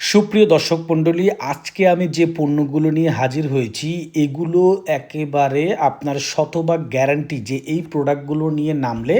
সুপ্রিয় দর্শক মণ্ডলী, আজকে আমি যে পণ্যগুলো নিয়ে হাজির হয়েছি, এগুলো একেবারে আপনার শতভাগ গ্যারান্টি যে এই প্রোডাক্টগুলো নিয়ে নামলে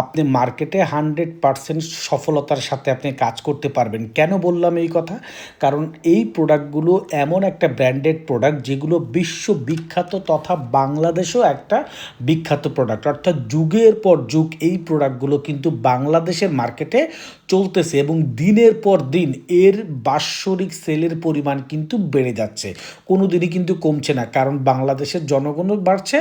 আপনি মার্কেটে হান্ড্রেড পারসেন্ট সফলতার সাথে আপনি কাজ করতে পারবেন। কেন বললাম এই কথা? কারণ এই প্রোডাক্টগুলো এমন একটা ব্র্যান্ডেড প্রোডাক্ট যেগুলো বিশ্ব বিখ্যাত তথা বাংলাদেশেও একটা বিখ্যাত প্রোডাক্ট। অর্থাৎ যুগের পর যুগ এই প্রোডাক্টগুলো কিন্তু বাংলাদেশের মার্কেটে চলতেছে এবং দিনের পর দিন এর বাৎসরিক সেলের পরিমাণ কিন্তু বেড়ে যাচ্ছে। কোনো দিনই কিন্তু কমছে না, কারণ বাংলাদেশের জনগণও বাড়ছে,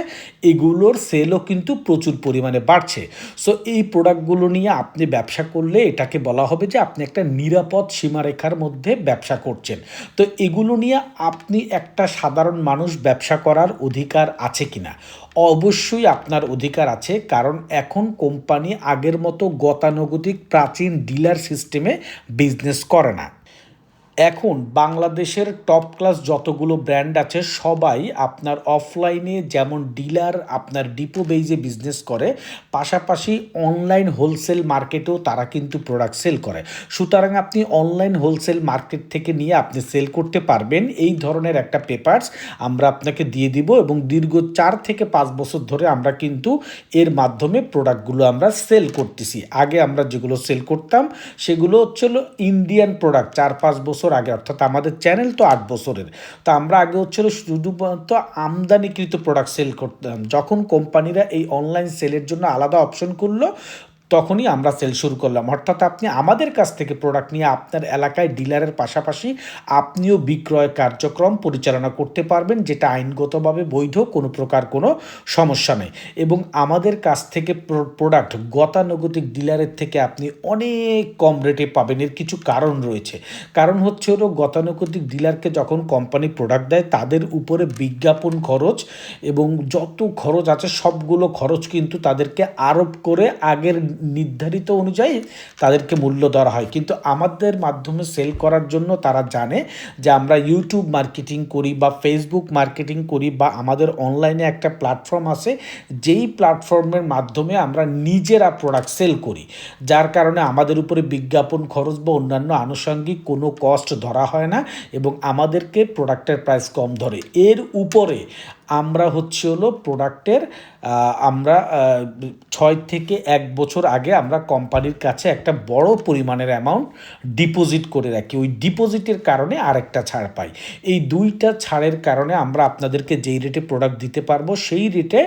এগুলোর সেলও কিন্তু প্রচুর পরিমাণে বাড়ছে। সো এই প্রোডাক্টগুলো নিয়ে আপনি ব্যবসা করলে এটাকে বলা হবে যে আপনি একটা নিরাপদ সীমারেখার মধ্যে ব্যবসা করছেন। তো এগুলো নিয়ে আপনি একটা সাধারণ মানুষ ব্যবসা করার অধিকার আছে কিনা? অবশ্যই আপনার অধিকার আছে, কারণ এখন কোম্পানি আগের মতো গতানুগতিক প্রাচীন ডিলার সিস্টেমে বিজনেস করে না। এখন বাংলাদেশের টপ ক্লাস যতগুলো ব্র্যান্ড আছে, সবাই আপনার অফলাইনে যেমন ডিলার আপনার ডিপো বেইজে বিজনেস করে, পাশাপাশি অনলাইন হোলসেল মার্কেটেও তারা কিন্তু প্রোডাক্ট সেল করে। সুতরাং আপনি অনলাইন হোলসেল মার্কেট থেকে নিয়ে আপনি সেল করতে পারবেন। এই ধরনের একটা পেপারস আমরা আপনাকে দিয়ে দিব এবং দীর্ঘ চার থেকে পাঁচ বছর ধরে আমরা কিন্তু এর মাধ্যমে প্রোডাক্টগুলো আমরা সেল করতেছি। আগে আমরা যেগুলো সেল করতাম, সেগুলো হচ্ছিল ইন্ডিয়ান প্রোডাক্ট চার পাঁচ বছর আগে, অর্থাৎ আমাদের চ্যানেল তো আট বছরের। তো আমরা আগে হচ্ছিল শুধুমাত্র আমদানিকৃত প্রোডাক্ট সেল করতাম। যখন কোম্পানিরা এই অনলাইন সেলের জন্য আলাদা অপশন করল তখনই আমরা সেল শুরু করলাম। অর্থাৎ আপনি আমাদের কাছ থেকে প্রোডাক্ট নিয়ে আপনার এলাকায় ডিলারের পাশাপাশি আপনিও বিক্রয় কার্যক্রম পরিচালনা করতে পারবেন, যেটা আইনগতভাবে বৈধ, কোনো প্রকার কোনো সমস্যা নেই। এবং আমাদের কাছ থেকে প্রোডাক্ট গতানুগতিক ডিলারের থেকে আপনি অনেক কম রেটে পাবেন। এর কিছু কারণ রয়েছে। কারণ হচ্ছে হলো, গতানুগতিক ডিলারকে যখন কোম্পানি প্রোডাক্ট দেয়, তাদের উপরে বিজ্ঞাপন খরচ এবং যত খরচ আছে, সবগুলো খরচ কিন্তু তাদেরকে আরোপ করে আগের নির্ধারিত অনুযায়ী তাদেরকে মূল্য ধরা হয়। কিন্তু আমাদের মাধ্যমে সেল করার জন্য তারা জানে যে আমরা ইউটিউব মার্কেটিং করি বা ফেসবুক মার্কেটিং করি বা আমাদের অনলাইনে একটা প্ল্যাটফর্ম আছে, যেই প্ল্যাটফর্মের মাধ্যমে আমরা নিজেরা প্রোডাক্ট সেল করি। যার কারণে আমাদের উপরে বিজ্ঞাপন খরচ বা অন্যান্য আনুষঙ্গিক কোনো কস্ট ধরা হয় না এবং আমাদেরকে প্রোডাক্টের প্রাইস কম ধরে। এর উপরে আমরা হচ্ছে হলো প্রোডাক্টের আমরা ছয় থেকে এক বছর আগে আমরা কোম্পানির কাছে একটা বড় পরিমাণের অ্যামাউন্ট ডিপোজিট করে রাখি। ওই ডিপোজিটের কারণে আরেকটা ছাড় পাই। এই দুইটা ছাড়ের কারণে আমরা আপনাদেরকে যেই রেটে প্রোডাক্ট দিতে পারব, সেই রেটে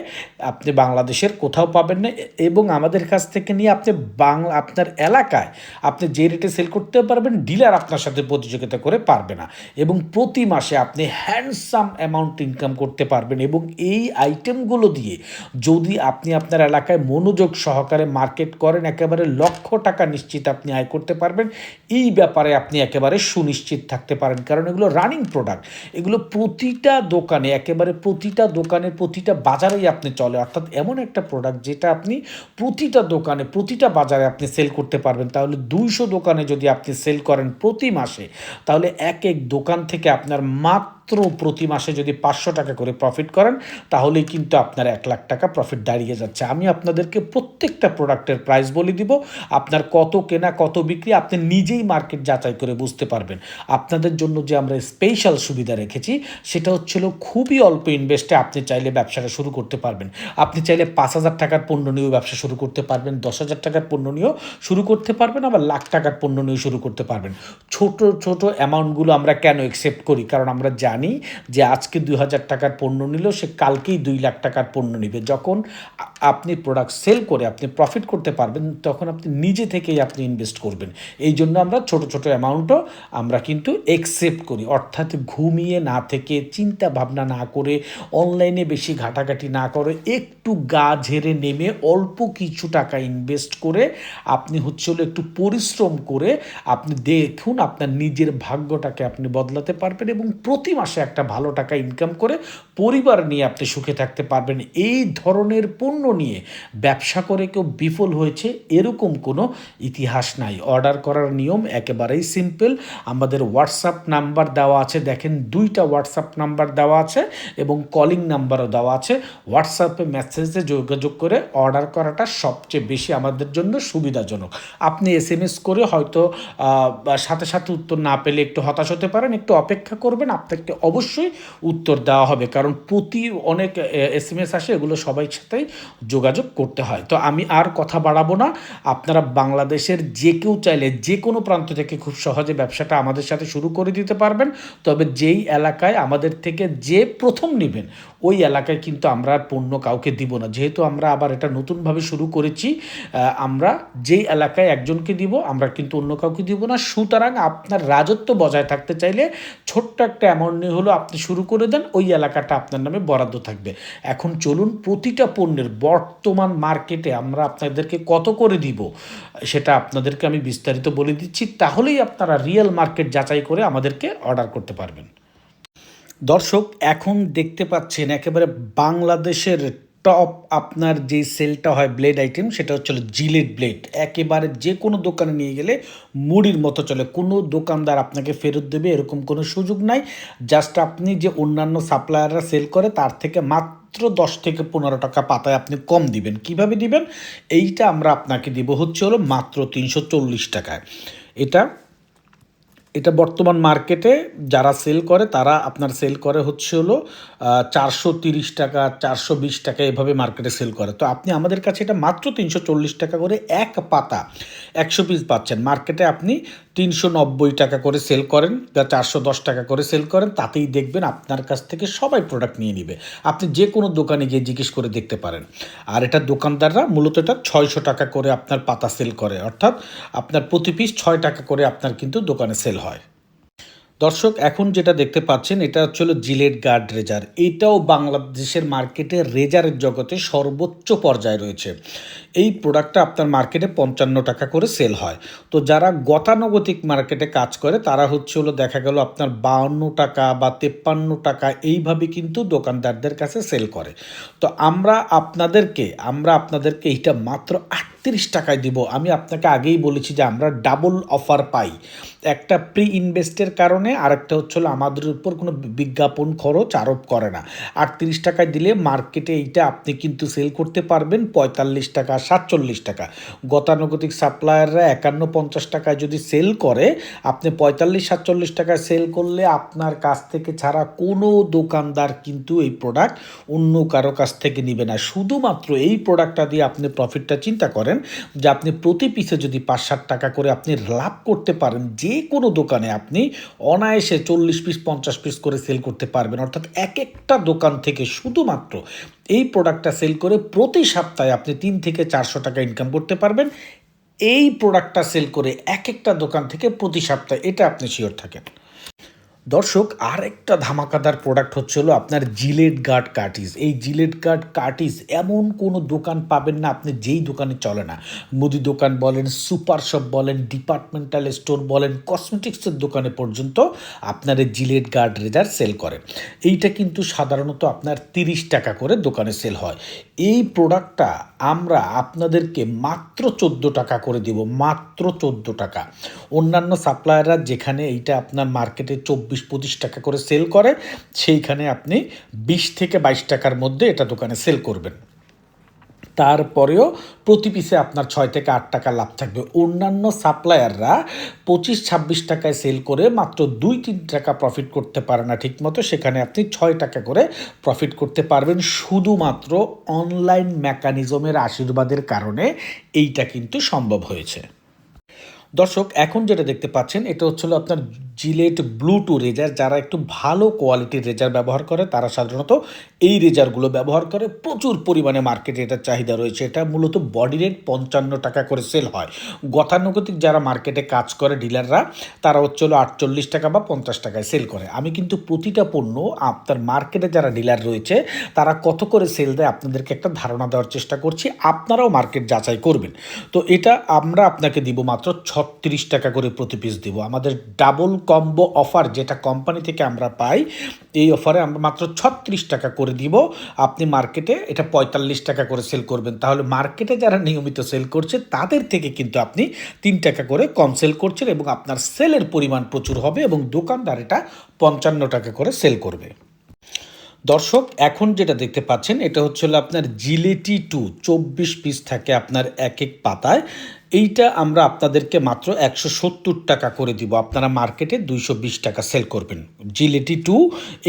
আপনি বাংলাদেশের কোথাও পাবেন না এবং আমাদের কাছ থেকে নিয়ে আপনি বাংলা, আপনার এলাকায় আপনি যে রেটে সেল করতে পারবেন ডিলার আপনার সাথে প্রতিযোগিতা করে পারবে না। এবং প্রতি মাসে আপনি হ্যান্ডসাম অ্যামাউন্ট ইনকাম করতে পারবেন। এবং এই আইটেমগুলো দিয়ে যদি আপনি আপনার এলাকায় মনোযোগ সহকারে মার্কেট করেন, একেবারে লক্ষ টাকা নিশ্চিত আপনি আয় করতে পারবেন। এই ব্যাপারে আপনি একেবারে সুনিশ্চিত থাকতে পারেন। কারণ এগুলো রানিং প্রোডাক্ট এগুলো প্রতিটা দোকানে, একেবারে প্রতিটা দোকানের প্রতিটা বাজারেই আপনি চলে। অর্থাৎ এমন একটা প্রোডাক্ট যেটা আপনি প্রতিটা দোকানে, প্রতিটা বাজারে আপনি সেল করতে পারবেন। তাহলে দুইশো দোকানে যদি আপনি সেল করেন প্রতি মাসে, তাহলে এক এক দোকান থেকে আপনার মাত্র মাত্র প্রতি মাসে যদি পাঁচশো টাকা করে প্রফিট করেন, তাহলেই কিন্তু আপনার এক লাখ টাকা প্রফিট দাঁড়িয়ে যাচ্ছে। আমি আপনাদেরকে প্রত্যেকটা প্রোডাক্টের প্রাইস বলে দিব, আপনার কত কেনা, কত বিক্রি, আপনি নিজেই মার্কেট যাচাই করে বুঝতে পারবেন। আপনাদের জন্য যে আমরা স্পেশাল সুবিধা রেখেছি, সেটা হচ্ছিল খুবই অল্প ইনভেস্টে আপনি চাইলে ব্যবসাটা শুরু করতে পারবেন। আপনি চাইলে পাঁচ হাজার টাকার পণ্য নিয়েও ব্যবসা শুরু করতে পারবেন, দশ হাজার টাকার পণ্য নিয়েও শুরু করতে পারবেন, আবার লাখ টাকার পণ্য নিয়েও শুরু করতে পারবেন। ছোট ছোট অ্যামাউন্টগুলো আমরা কেন অ্যাকসেপ্ট করি? কারণ আমরা জানি জানি যে আজকে দুই হাজার টাকার পণ্য নিল, সে কালকেই দুই লাখ টাকার পণ্য নেবে। যখন আপনি প্রোডাক্ট সেল করে আপনি প্রফিট করতে পারবেন, তখন আপনি নিজে থেকেই আপনি ইনভেস্ট করবেন। এই জন্য আমরা ছোট ছোট অ্যামাউন্টও আমরা কিন্তু একসেপ্ট করি। অর্থাৎ ঘুমিয়ে না থেকে, চিন্তা ভাবনা না করে অনলাইনে বেশি ঘাটাঘাটি না করে, একটু গা ঝেড়ে নেমে অল্প কিছু টাকা ইনভেস্ট করে আপনি হচ্ছে হলো একটু পরিশ্রম করে আপনি দেখুন আপনার নিজের ভাগ্যটাকে আপনি বদলাতে পারবেন এবং প্রতি মাসে একটা ভালো টাকা ইনকাম করে পরিবার নিয়ে আপনি সুখে থাকতে পারবেন। এই ধরনের পণ্য নিয়ে ব্যবসা করে কেউ বিফল হয়েছে এরকম কোনো ইতিহাস নাই। অর্ডার করার নিয়ম একেবারেই সিম্পল। আমাদের হোয়াটসঅ্যাপ নাম্বার দেওয়া আছে, দেখেন দুইটা হোয়াটসঅ্যাপ নাম্বার দেওয়া আছে এবং কলিং নাম্বারও দেওয়া আছে। হোয়াটসঅ্যাপে মেসেজে যোগাযোগ করে অর্ডার করাটা সবচেয়ে বেশি আমাদের জন্য সুবিধাজনক। আপনি এস এম এস করে হয়তো সাথে সাথে উত্তর না পেলে একটু হতাশ হতে পারেন, একটু অপেক্ষা করবেন, আপনাকে অবশ্যই উত্তর দেওয়া হবে। কারণ প্রতি অনেক এস এম এস আসে, এগুলো সবাই সাথে যোগাযোগ করতে হয়। তো আমি আর কথা বাড়াবো না। আপনারা বাংলাদেশের যে কেউ চাইলে যে কোনো প্রান্ত থেকে খুব সহজে ব্যবসাটা আমাদের সাথে শুরু করে দিতে পারবেন। তবে যেই এলাকায় আমাদের থেকে যে প্রথম নেবেন, ওই এলাকায় কিন্তু আমরা আর পণ্য কাউকে দিব না। যেহেতু আমরা আবার এটা নতুনভাবে শুরু করেছি আমরা যেই এলাকায় একজনকে দিব, আমরা কিন্তু অন্য কাউকে দিব না। সুতরাং আপনার রাজত্ব বজায় থাকতে চাইলে ছোট্ট একটা অ্যামাউন্ট নিয়ে হলো আপনি শুরু করে দেন, ওই এলাকাটা আপনার নামে বরাদ্দ থাকবে। এখন চলুন প্রতিটা পণ্যের বর্তমান মার্কেটে আমরা আপনাদেরকে কত করে দিব, সেটা আপনাদেরকে আমি বিস্তারিত বলে দিচ্ছি। তাহলেই আপনারা রিয়েল মার্কেট যাচাই করে আমাদেরকে অর্ডার করতে পারবেন। দর্শক, এখন দেখতে পাচ্ছেন একেবারে বাংলাদেশের টপ আপনার যে সেলটা হয় ব্লেড আইটেম সেটা হচ্ছে জিলেট ব্লেড একেবারে যে কোনো দোকানে নিয়ে গেলে মুড়ির মতো চলে। কোনো দোকানদার আপনাকে ফেরত দেবে, এরকম কোনো সুযোগ নাই। জাস্ট আপনি যে অন্যান্য সাপ্লায়াররা সেল করে, তার থেকে মাত্র দশ থেকে পনেরো টাকা পাতায় আপনি কম দিবেন। কীভাবে দিবেন? এইটা আমরা আপনাকে দিব হচ্ছে হলো মাত্র তিনশো চল্লিশ টাকায়। এটা এটা বর্তমান মার্কেটে যারা সেল করে, তারা আপনার সেল করে হচ্ছে হলো চারশো তিরিশ টাকা, চারশো বিশ টাকা এভাবে মার্কেটে সেল করে। তো আপনি আমাদের কাছে এটা মাত্র তিনশো চল্লিশ টাকা করে এক পাতা, একশো পিস পাচ্ছেন। মার্কেটে আপনি তিনশো নব্বই টাকা করে সেল করেন বা চারশো দশ টাকা করে সেল করেন, তাতেই দেখবেন আপনার কাছ থেকে সবাই প্রোডাক্ট নিয়ে নিবে। আপনি যে কোনো দোকানে গিয়ে জিজ্ঞেস করে দেখতে পারেন। আর এটা দোকানদাররা মূলত এটা ছয়শো টাকা করে আপনার পাতা সেল করে। অর্থাৎ আপনার প্রতি পিস ছয় টাকা করে আপনার কিন্তু দোকানে সেল হয়। দর্শক, এখন যেটা দেখতে পাচ্ছেন, এটা হচ্ছে হলো জিলেট গার্ড রেজার। এটাও বাংলাদেশের মার্কেটে রেজারের জগতে সর্বোচ্চ পর্যায়ে রয়েছে। এই প্রোডাক্টটা আপনার মার্কেটে পঞ্চান্ন টাকা করে সেল হয়। তো যারা গতানুগতিক মার্কেটে কাজ করে, তারা হচ্ছে হলো দেখা গেল আপনার বাউন্ন টাকা বা তেপ্পান্ন টাকা এইভাবে কিন্তু দোকানদারদের কাছে সেল করে। তো আমরা আপনাদেরকে আমরা আপনাদেরকে এইটা মাত্র আটত্রিশ টাকায় দিব। আমি আপনাকে আগেই বলেছি যে আমরা ডাবল অফার পাই। একটা প্রি ইনভেস্টের কারণে আরেকটা হচ্ছে আমাদের উপর কোনো বিজ্ঞাপন খরচ আরোপ করে না। আটত্রিশ টাকায় দিলে মার্কেটে এইটা আপনি কিন্তু সেল করতে পারবেন পঁয়তাল্লিশ টাকা, সাতচল্লিশ টাকা। গতানুগতিক সাপ্লায়াররা একান্ন পঞ্চাশ টাকায় যদি সেল করে, আপনি পঁয়তাল্লিশ, সাতচল্লিশ টাকায় সেল করলে আপনার কাছ থেকে ছাড়া কোনো দোকানদার কিন্তু এই প্রোডাক্ট অন্য কারও কাছ থেকে নিবে না। শুধুমাত্র এই প্রোডাক্টটা দিয়ে আপনি প্রফিটটা চিন্তা করেন যে আপনি প্রতি পিসে যদি পাঁচ ষাট টাকা করে আপনি লাভ করতে পারেন, যে কোনো দোকানে আপনি অনায়াসে চল্লিশ পিস পঞ্চাশ পিস করে সেল করতে পারবেন। অর্থাৎ এক একটা দোকান থেকে শুধুমাত্র এই প্রোডাক্টটা সেল করে প্রতি সপ্তাহে আপনি তিন থেকে চারশো টাকা ইনকাম করতে পারবেন। এই প্রোডাক্টটা সেল করে এক একটা দোকান থেকে প্রতি সপ্তাহে, এটা আপনি শিওর থাকেন। দর্শক আর একটা ধামাকাদার প্রোডাক্ট হচ্ছে হলো আপনার জিলেট গার্ড কার্টিস এই জিলেট গার্ড কার্টিস এমন কোনো দোকান পাবেন না, আপনি যেই দোকানে চলে না। মুদি দোকান বলেন, সুপার শপ বলেন ডিপার্টমেন্টাল স্টোর বলেন কসমেটিক্সের দোকানে পর্যন্ত আপনার এই জিলেট গার্ড রেজার সেল করে। এইটা কিন্তু সাধারণত আপনার তিরিশ টাকা করে দোকানে সেল হয়। এই প্রোডাক্টটা আমরা আপনাদেরকে মাত্র চোদ্দ টাকা করে দিব, মাত্র চোদ্দ টাকা। অন্যান্য সাপ্লায়াররা যেখানে এইটা আপনার মার্কেটে চব্বিশ পঁচিশ টাকা করে সেল করে, সেইখানে আপনি বিশ থেকে বাইশ টাকার মধ্যে এটা দোকানে সেল করবেন। তারপরেও প্রতি পিসে আপনার ছয় থেকে আট টাকা লাভ থাকবে। অন্যান্য সাপ্লায়াররা পঁচিশ, ছাব্বিশ টাকায় সেল করে মাত্র দুই, তিন টাকা প্রফিট করতে পারে না ঠিকমতো, সেখানে আপনি ছয় টাকা করে প্রফিট করতে পারবেন। শুধুমাত্র অনলাইন মেকানিজমের আশীর্বাদের কারণে এইটা কিন্তু সম্ভব হয়েছে। দর্শক, এখন যেটা দেখতে পাচ্ছেন, এটা হচ্ছিল আপনার জিলেট ব্লুটু রেজার যারা একটু ভালো কোয়ালিটির রেজার ব্যবহার করে, তারা সাধারণত এই রেজারগুলো ব্যবহার করে। প্রচুর পরিমাণে মার্কেটে এটার চাহিদা রয়েছে। এটা মূলত বডি রেট পঞ্চান্ন টাকা করে সেল হয়। গতানুগতিক যারা মার্কেটে কাজ করে ডিলাররা, তারা হচ্ছে হলো আটচল্লিশ টাকা বা পঞ্চাশ টাকায় সেল করে। আমি কিন্তু প্রতিটা পণ্য আপনার মার্কেটে যারা ডিলার রয়েছে, তারা কত করে সেল দেয় আপনাদেরকে একটা ধারণা দেওয়ার চেষ্টা করছি। আপনারাও মার্কেট যাচাই করবেন। তো এটা আমরা আপনাকে দিব মাত্র ছত্রিশ টাকা করে প্রতি পিস দিব। আমাদের ডাবল কম্বো অফার যেটা কোম্পানি থেকে আমরা পাই, এই অফারে আমরা মাত্র ছত্রিশ টাকা করে দিব। আপনি মার্কেটে এটা পঁয়তাল্লিশ টাকা করে সেল করবেন। তাহলে মার্কেটে যারা নিয়মিত সেল করছে, তাদের থেকে কিন্তু আপনি তিন টাকা করে কম সেল করছেন এবং আপনার সেলের পরিমাণ প্রচুর হবে এবং দোকানদার এটা পঞ্চান্ন টাকা করে সেল করবে। দর্শক, এখন যেটা দেখতে পাচ্ছেন, এটা হচ্ছে হলো আপনার জিলেটি টু। চব্বিশ পিস থাকে আপনার এক এক পাতায়। এইটা আমরা আপনাদেরকে মাত্র একশো সত্তর টাকা করে দিব। আপনারা মার্কেটে দুইশো বিশ টাকা সেল করবেন। জিলেটি টু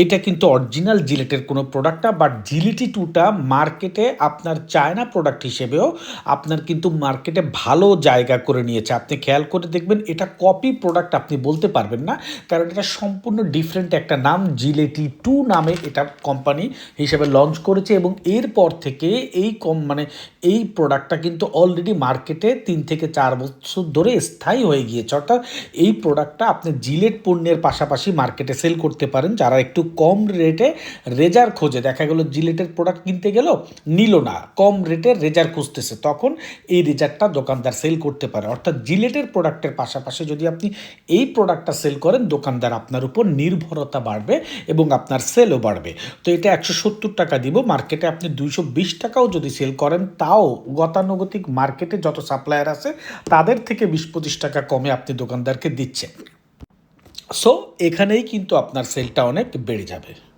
এটা কিন্তু অরিজিনাল জিলেটের কোনো প্রোডাক্ট না বাট জিলেটি টুটা মার্কেটে আপনার চায়না প্রোডাক্ট হিসেবেও আপনার কিন্তু মার্কেটে ভালো জায়গা করে নিয়েছে। আপনি খেয়াল করে দেখবেন, এটা কপি প্রোডাক্ট আপনি বলতে পারবেন না, কারণ এটা সম্পূর্ণ ডিফারেন্ট একটা নাম। জিলেটি টু নামে এটা কোম্পানি হিসেবে লঞ্চ করেছে এবং এরপর থেকে এই কম মানে এই প্রোডাক্টটা কিন্তু অলরেডি মার্কেটে তিন থেকে চার বছর ধরে স্থায়ী হয়ে গিয়েছে। অর্থাৎ এই প্রোডাক্টটা আপনি জিলেট পণ্যের পাশাপাশি মার্কেটে সেল করতে পারেন। যারা একটু কম রেটে রেজার খোঁজে, দেখা গেল জিলেটের প্রোডাক্ট কিনতে গেল, নিল না, কম রেটে রেজার খুঁজতেছে, তখন এই রেজারটা দোকানদার সেল করতে পারে। অর্থাৎ জিলেটের প্রোডাক্টের পাশাপাশি যদি আপনি এই প্রোডাক্টটা সেল করেন, দোকানদার আপনার উপর নির্ভরতা বাড়বে এবং আপনার সেলও বাড়বে। তো এটা একশো সত্তর টাকা দিব মার্কেটে আপনি দুইশো বিশ টাকাও যদি সেল করেন, তাও গতানুগতিক মার্কেটে যত সাপ্লায়ার আছে তাদের থেকে বিশ পঁচিশ টাকা কমে আপনি দোকানদারকে দিচ্ছেন। সো এখানেই কিন্তু আপনার সেলটা অনেক বেড়ে যাবে।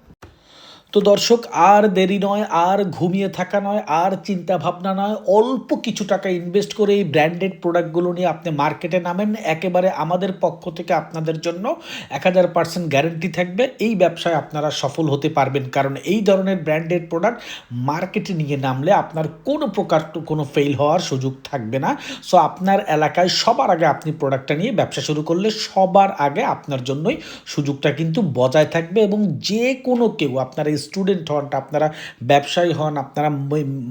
তো দর্শক, আর দেরি নয়, আর ঘুমিয়ে থাকা নয়, আর চিন্তা ভাবনা নয়, অল্প কিছু টাকা ইনভেস্ট করে এই ব্র্যান্ডেড প্রোডাক্টগুলো নিয়ে আপনি মার্কেটে নামেন। একেবারে আমাদের পক্ষ থেকে আপনাদের জন্য এক হাজার পার্সেন্ট গ্যারেন্টি থাকবে। এই ব্যবসায় আপনারা সফল হতে পারবেন। কারণ এই ধরনের ব্র্যান্ডেড প্রোডাক্ট মার্কেটে নিয়ে নামলে আপনার কোনো প্রকার কোনো ফেল হওয়ার সুযোগ থাকবে না। সো আপনার এলাকায় সবার আগে আপনি প্রোডাক্টটা নিয়ে ব্যবসা শুরু করলে সবার আগে আপনার জন্যই সুযোগটা কিন্তু বজায় থাকবে এবং যে কোনো কেউ আপনারা স্টুডেন্ট হন, আপনারা ব্যবসায়ী হন, আপনারা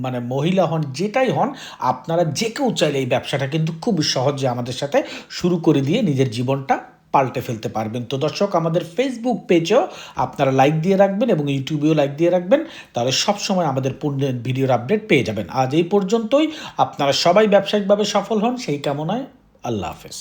মানে মহিলা হন, যেটাই হন, আপনারা যে কেউ চাইলে এই ব্যবসাটা কিন্তু খুব সহজে আমাদের সাথে শুরু করে দিয়ে নিজের জীবনটা পাল্টে ফেলতে পারবেন। তো দর্শক, আমাদের ফেসবুক পেজেও আপনারা লাইক দিয়ে রাখবেন এবং ইউটিউবেও লাইক দিয়ে রাখবেন, তাহলে সবসময় আমাদের পণ্যের ভিডিওর আপডেট পেয়ে যাবেন। আজ এই পর্যন্তই। আপনারা সবাই ব্যবসায়িকভাবে সফল হন। সেই কামনায় আল্লাহ হাফেজ।